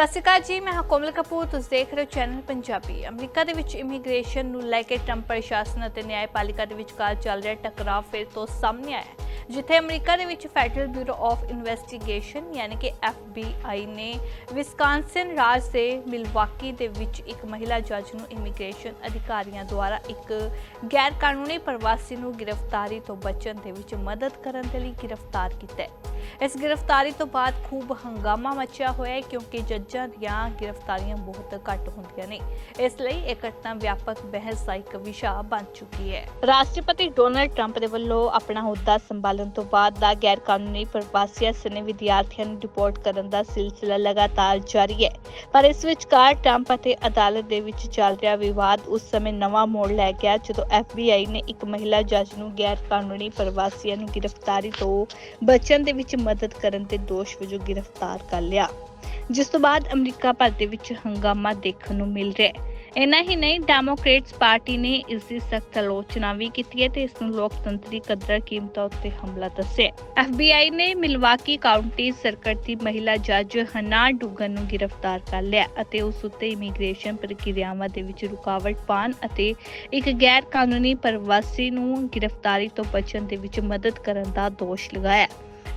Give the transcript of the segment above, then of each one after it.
ਸਤਿ ਸ਼੍ਰੀ ਅਕਾਲ ਜੀ, ਮੈਂ ਹਾਂ ਕੋਮਲ ਕਪੂਰ, ਤੁਸੀਂ ਦੇਖ ਰਹੇ ਹੋ ਚੈਨਲ ਪੰਜਾਬੀ। ਅਮਰੀਕਾ ਦੇ ਵਿੱਚ ਇਮੀਗ੍ਰੇਸ਼ਨ ਨੂੰ ਲੈ ਕੇ ਟਰੰਪ ਪ੍ਰਸ਼ਾਸਨ ਅਤੇ ਨਿਆਂਪਾਲਿਕਾ ਦੇ ਵਿਚਕਾਰ ਚੱਲ ਰਿਹਾ ਟਕਰਾਅ ਫਿਰ ਤੋਂ ਸਾਹਮਣੇ ਆਇਆ ਹੈ, ਜਿੱਥੇ ਅਮਰੀਕਾ ਦੇ ਵਿੱਚ ਫੈਡਰਲ ਬਿਊਰੋ ਆਫ ਇਨਵੈਸਟੀਗੇਸ਼ਨ ਯਾਨੀ ਕਿ FBI ਨੇ ਵਿਸਕਾਂਸਿਨ ਰਾਜ ਦੇ ਮਿਲਵਾਕੀ ਦੇ ਵਿੱਚ ਇੱਕ ਮਹਿਲਾ ਜੱਜ ਨੂੰ ਇਮੀਗ੍ਰੇਸ਼ਨ ਅਧਿਕਾਰੀਆਂ ਦੁਆਰਾ ਇੱਕ ਗੈਰ ਕਾਨੂੰਨੀ ਪ੍ਰਵਾਸੀ ਨੂੰ ਗ੍ਰਿਫਤਾਰੀ ਤੋਂ ਬਚਣ ਦੇ ਵਿੱਚ ਮਦਦ ਕਰਨ ਦੇ ਲਈ ਗ੍ਰਿਫਤਾਰ ਕੀਤਾ ਹੈ। ਇਸ ਗ੍ਰਿਫਤਾਰੀ ਤੋਂ ਬਾਅਦ ਖੂਬ ਹੰਗਾਮਾ ਮਚਿਆ ਹੋਇਆ ਹੈ ਕਿਉਂਕਿ ਜੱਜਾਂ ਦੀਆਂ ਗ੍ਰਿਫਤਾਰੀਆਂ ਬਹੁਤ ਘੱਟ ਹੁੰਦੀਆਂ ਨੇ। ਇਸ ਲਈ ਇਹ ਘਟਨਾ ਵਿਆਪਕ ਬਹਿਸ ਦਾ ਇੱਕ ਵਿਸ਼ਾ ਬਣ ਚੁੱਕੀ ਹੈ। ਰਾਸ਼ਟਰਪਤੀ ਡੋਨਲਡ ਟਰੰਪ ਦੇ ਵੱਲੋਂ ਆਪਣਾ ਅਹੁਦਾ ਸੰਭਾਲਣ ਤੋਂ ਬਾਅਦ ਦਾ ਗੈਰ ਕਾਨੂੰਨੀ ਪ੍ਰਵਾਸੀਆਂ ਸਨੇ ਵਿਦਿਆਰਥੀਆਂ ਨੂੰ ਰਿਪੋਰਟ ਕਰਨ ਦਾ ਸਿਲਸਿਲਾ ਲਗਾਤਾਰ ਜਾਰੀ ਹੈ। ਪਰ ਇਸ ਵਿਚਕਾਰ ਟਰੰਪ ਅਤੇ ਅਦਾਲਤ ਦੇ ਵਿੱਚ ਚੱਲ ਰਿਹਾ ਵਿਵਾਦ ਉਸ ਸਮੇਂ ਨਵਾਂ ਮੋੜ ਲੈ ਗਿਆ ਜਦੋਂ FBI ਨੇ ਇੱਕ ਮਹਿਲਾ ਜੱਜ ਨੂੰ ਗੈਰ ਕਾਨੂੰਨੀ ਪ੍ਰਵਾਸੀਆਂ ਨੂੰ ਗ੍ਰਿਫਤਾਰੀ ਤੋਂ ਬਚਣ ਦੇ ਵਿੱਚ ਮਦਦ ਕਰਨ ਦੇ ਦੋਸ਼ ਵਜੋਂ ਗ੍ਰਿਫਤਾਰ ਕਰ ਲਿਆ। ਜਿਸ ਤੋਂ ਬਾਅਦ ਅਮਰੀਕਾ ਭਰ ਦੇ ਵਿੱਚ ਹੰਗਾਮਾ ਦੇਖਣ ਨੂੰ ਮਿਲ ਰਿਹਾ ਹੈ। ਇੰਨਾ ਹੀ ਨਹੀਂ ਡੈਮੋਕ੍ਰੇਟਸ ਪਾਰਟੀ ਨੇ ਇਸ ਦੀ ਸਖਤ ਆਲੋਚਨਾ ਵੀ ਕੀਤੀ ਹੈ ਤੇ ਇਸ ਨੂੰ ਲੋਕਤੰਤਰੀ ਕਦਰਾਂ ਕੀਮਤਾਂ ਉੱਤੇ ਹਮਲਾ ਦੱਸਿਆ FBI ਨੇ ਮਿਲਵਾਕੀ ਕਾਉਂਟੀ ਸਰਕਟ ਦੀ ਮਹਿਲਾ ਜੱਜ ਹਨਾ ਡੁਗਨ ਨੂੰ ਗ੍ਰਿਫਤਾਰ ਕਰ ਲਿਆ ਅਤੇ ਉਸ ਉੱਤੇ ਇਮੀਗ੍ਰੇਸ਼ਨ ਪ੍ਰਕਿਰਿਆਵਾਂ ਦੇ ਵਿੱਚ ਰੁਕਾਵਟ ਪਾਉਣ ਅਤੇ ਇੱਕ ਗੈਰ ਕਾਨੂੰਨੀ ਪ੍ਰਵਾਸੀ ਨੂੰ ਗ੍ਰਿਫਤਾਰੀ ਤੋਂ ਬਚਣ ਦੇ ਵਿੱਚ ਮਦਦ ਕਰਨ ਦਾ ਦੋਸ਼ ਲਗਾਇਆ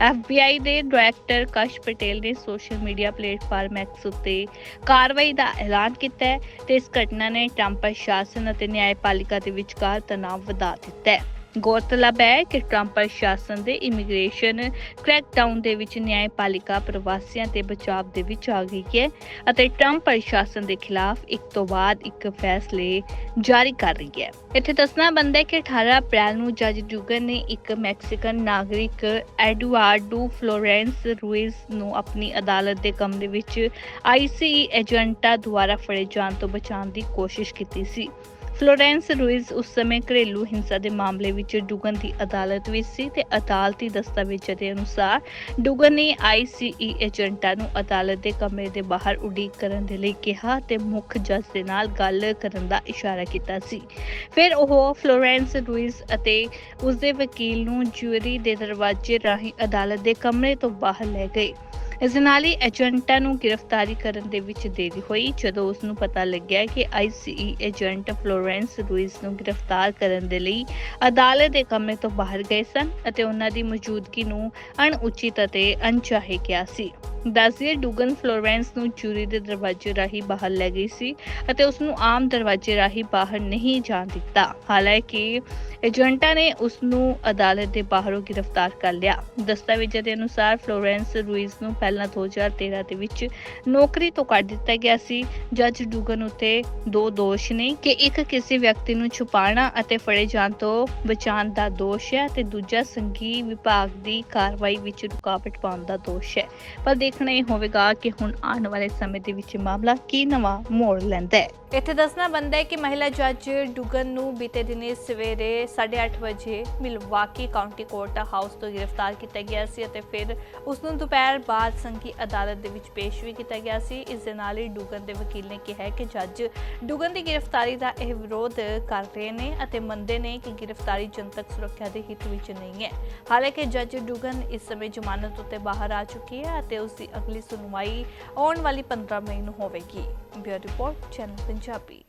FBI ਦੇ ਡਾਇਰੈਕਟਰ ਕਸ਼ ਪਟੇਲ ਨੇ ਸੋਸ਼ਲ ਮੀਡੀਆ ਪਲੇਟਫਾਰਮ ਐਕਸ ਉੱਤੇ ਕਾਰਵਾਈ ਦਾ ਐਲਾਨ ਕੀਤਾ ਹੈ ਤੇ ਇਸ ਘਟਨਾ ਨੇ ਟਰੰਪ ਪ੍ਰਸ਼ਾਸਨ ਅਤੇ ਨਿਆਂਪਾਲਿਕਾ ਦੇ ਵਿਚਕਾਰ ਤਣਾਅ ਵਧਾ ਦਿੱਤਾ ਹੈ। ਗੌਰਤਲਬ ਹੈ ਕਿ ਟਰੰਪ ਪ੍ਰਸ਼ਾਸਨ ਦੇ ਇਮੀਗ੍ਰੇਸ਼ਨ ਕ੍ਰੈਕਡਾਊਨ ਦੇ ਵਿੱਚ ਨਿਆਂਪਾਲਿਕਾ ਪ੍ਰਵਾਸੀਆਂ ਤੇ ਬਚਾਅ ਦੇ ਵਿੱਚ ਆ ਗਈ ਹੈ ਅਤੇ ਟਰੰਪ ਪ੍ਰਸ਼ਾਸਨ ਦੇ ਖਿਲਾਫ ਇੱਕ ਤੋਂ ਬਾਅਦ ਇੱਕ ਫੈਸਲੇ ਜਾਰੀ ਕਰ ਰਹੀ ਹੈ। ਇੱਥੇ ਦੱਸਣਾ ਬੰਦਾ ਹੈ ਕਿ 18 ਅਪ੍ਰੈਲ ਨੂੰ ਜੱਜ ਡੂਗਨ ਨੇ ਇੱਕ ਮੈਕਸੀਕਨ ਨਾਗਰਿਕ ਐਡੁਆਰਡੋ ਫਲੋਰੈਂਸ ਰੂਇਜ਼ ਨੂੰ ਆਪਣੀ ਅਦਾਲਤ ਦੇ ਕਮਰੇ ਵਿੱਚ ਆਈਸੀਈ ਏਜੰਟਾਂ ਦੁਆਰਾ ਫੜੇ ਜਾਣ ਤੋਂ ਬਚਾਉਣ ਦੀ ਕੋਸ਼ਿਸ਼ ਕੀਤੀ ਸੀ। ਫਲੋਰੈਂਸ ਰੂਇਜ਼ ਉਸ ਸਮੇਂ ਘਰੇਲੂ ਹਿੰਸਾ ਦੇ ਮਾਮਲੇ ਵਿੱਚ ਡੁਗਨ ਦੀ ਅਦਾਲਤ ਵਿੱਚ ਸੀ ਤੇ ਅਦਾਲਤੀ ਦਸਤਾਵੇਜ਼ਾਂ ਦੇ ਅਨੁਸਾਰ ਡੁਗਨ ਨੇ ਆਈਸੀਈ ਏਜੰਟਾਂ ਨੂੰ ਅਦਾਲਤ ਦੇ ਕਮਰੇ ਦੇ ਬਾਹਰ ਉਡੀਕ ਕਰਨ ਦੇ ਲਈ ਕਿਹਾ ਤੇ ਮੁੱਖ ਜੱਜ ਦੇ ਨਾਲ ਗੱਲ ਕਰਨ ਦਾ ਇਸ਼ਾਰਾ ਕੀਤਾ ਸੀ। ਫਿਰ ਉਹ ਫਲੋਰੈਂਸ ਰੂਇਜ਼ ਅਤੇ ਉਸ ਦੇ ਵਕੀਲ ਨੂੰ ਜੂਰੀ ਦੇ ਦਰਵਾਜ਼ੇ ਰਾਹੀਂ ਅਦਾਲਤ ਦੇ ਕਮਰੇ ਤੋਂ ਬਾਹਰ ਲੈ ਗਏ। ਇਸ ਦੇ ਨਾਲ ਹੀ ਏਜੰਟਾਂ ਨੂੰ ਗ੍ਰਿਫਤਾਰੀ ਕਰਨ ਦੇ ਵਿੱਚ ਦੇਰੀ ਹੋਈ, ਜਦੋਂ ਉਸ ਨੂੰ ਪਤਾ ਲੱਗਿਆ ਕਿ ਆਈਸੀਈ ਏਜੰਟ ਫਲੋਰੈਂਸ ਰੂਇਜ਼ ਨੂੰ ਗ੍ਰਿਫਤਾਰ ਕਰਨ ਦੇ ਲਈ ਅਦਾਲਤ ਦੇ ਕਮਰੇ ਤੋਂ ਬਾਹਰ ਗਏ ਸਨ ਅਤੇ ਉਹਨਾਂ ਦੀ ਮੌਜੂਦਗੀ ਨੂੰ ਅਣਉਚਿਤ ਅਤੇ ਅਣਚਾਹੇ ਕਿਹਾ ਸੀ। ਦੱਸਿਏ ਡੁਗਨ ਫਲੋਰੈਂਸ ਨੂੰ ਚੂਰੀ ਦੇ ਦਰਵਾਜ਼ੇ ਰਾਹੀਂ ਬਾਹਰ ਲੈ ਗਈ ਸੀ ਅਤੇ ਉਸ ਨੂੰ ਆਮ ਦਰਵਾਜ਼ੇ ਰਾਹੀਂ ਬਾਹਰ ਨਹੀਂ ਜਾਣ ਦਿੱਤਾ। ਹਾਲਾਂਕਿ, ਏਜੰਟਾਂ ਨੇ ਉਸ ਨੂੰ ਅਦਾਲਤ ਦੇ ਬਾਹਰੋਂ ਗ੍ਰਿਫਤਾਰ ਕਰ ਲਿਆ। ਦਸਤਾਵੇਜ਼ਾਂ ਦੇ ਅਨੁਸਾਰ ਫਲੋਰੈਂਸ ਰੂਇਜ਼ ਨੂੰ ਪਹਿਲਾਂ 2013 ਦੇ ਵਿੱਚ ਨੌਕਰੀ ਤੋਂ ਕੱਢ ਦਿੱਤਾ ਗਿਆ ਸੀ। ਜੱਜ ਡੁਗਨ ਉੱਤੇ ਦੋ ਦੋਸ਼ ਨੇ ਕਿ ਇੱਕ ਕਿਸੇ ਵਿਅਕਤੀ ਨੂੰ ਛੁਪਾਉਣਾ ਅਤੇ ਫੜੇ ਜਾਣ ਤੋਂ ਬਚਾਉਣ ਦਾ ਦੋਸ਼ ਹੈ ਤੇ ਦੂਜਾ ਸੰਘੀ ਵਿਭਾਗ ਦੀ ਕਾਰਵਾਈ ਵਿੱਚ ਰੁਕਾਵਟ ਪਾਉਣ ਦਾ ਦੋਸ਼ ਹੈ। ਪਰ ਦੇਖਣਾ ਇਹ ਹੋਵੇਗਾ ਕਿ ਹੁਣ ਆਉਣ ਵਾਲੇ ਸਮੇਂ ਦੇ ਵਿੱਚ ਮਾਮਲਾ ਕੀ ਨਵਾਂ ਮੋੜ ਲੈਂਦਾ ਹੈ। ਇੱਥੇ ਦੱਸਣਾ ਬੰਦਾ ਹੈ ਕਿ ਮਹਿਲਾ ਜੱਜ ਡੁਗਨ ਨੂੰ ਬੀਤੇ ਦਿਨੀ ਸਵੇਰੇ 8:30 ਵਜੇ ਮਿਲਵਾਕੀ ਕਾਉਂਟੀ ਕੋਰਟ ਹਾਊਸ ਤੋਂ ਗ੍ਰਿਫਤਾਰ ਕੀਤਾ ਗਿਆ ਸੀ ਅਤੇ ਫਿਰ ਉਸ ਨੂੰ ਦੁਪਹਿਰ ਬਾਅਦ ਸੰਘੀ ਅਦਾਲਤ ਦੇ ਵਿੱਚ ਪੇਸ਼ ਵੀ ਕੀਤਾ ਗਿਆ ਸੀ। ਇਸ ਦੇ ਨਾਲ ਹੀ ਡੁਗਨ ਦੇ ਵਕੀਲ ਨੇ ਕਿਹਾ ਕਿ ਜੱਜ ਡੁਗਨ ਦੀ ਗ੍ਰਿਫਤਾਰੀ ਦਾ ਇਹ ਵਿਰੋਧ ਕਰ ਰਹੇ ਨੇ ਅਤੇ ਮੰਨਦੇ ਨੇ ਕਿ ਗ੍ਰਿਫਤਾਰੀ ਜਨਤਕ ਸੁਰੱਖਿਆ ਦੇ ਹਿੱਤ ਵਿੱਚ ਨਹੀਂ ਹੈ। ਹਾਲਾਂਕਿ ਜੱਜ ਡੁਗਨ ਇਸ ਸਮੇਂ ਜ਼ਮਾਨਤ ਉੱਤੇ ਬਾਹਰ ਆ ਚੁੱਕੀ ਹੈ ਅਤੇ ਉਸ ਦੀ ਅਗਲੀ ਸੁਣਵਾਈ ਆਉਣ ਵਾਲੀ 15 ਮਈ ਨੂੰ ਹੋਵੇਗੀ। Bureau report channel Punjabi.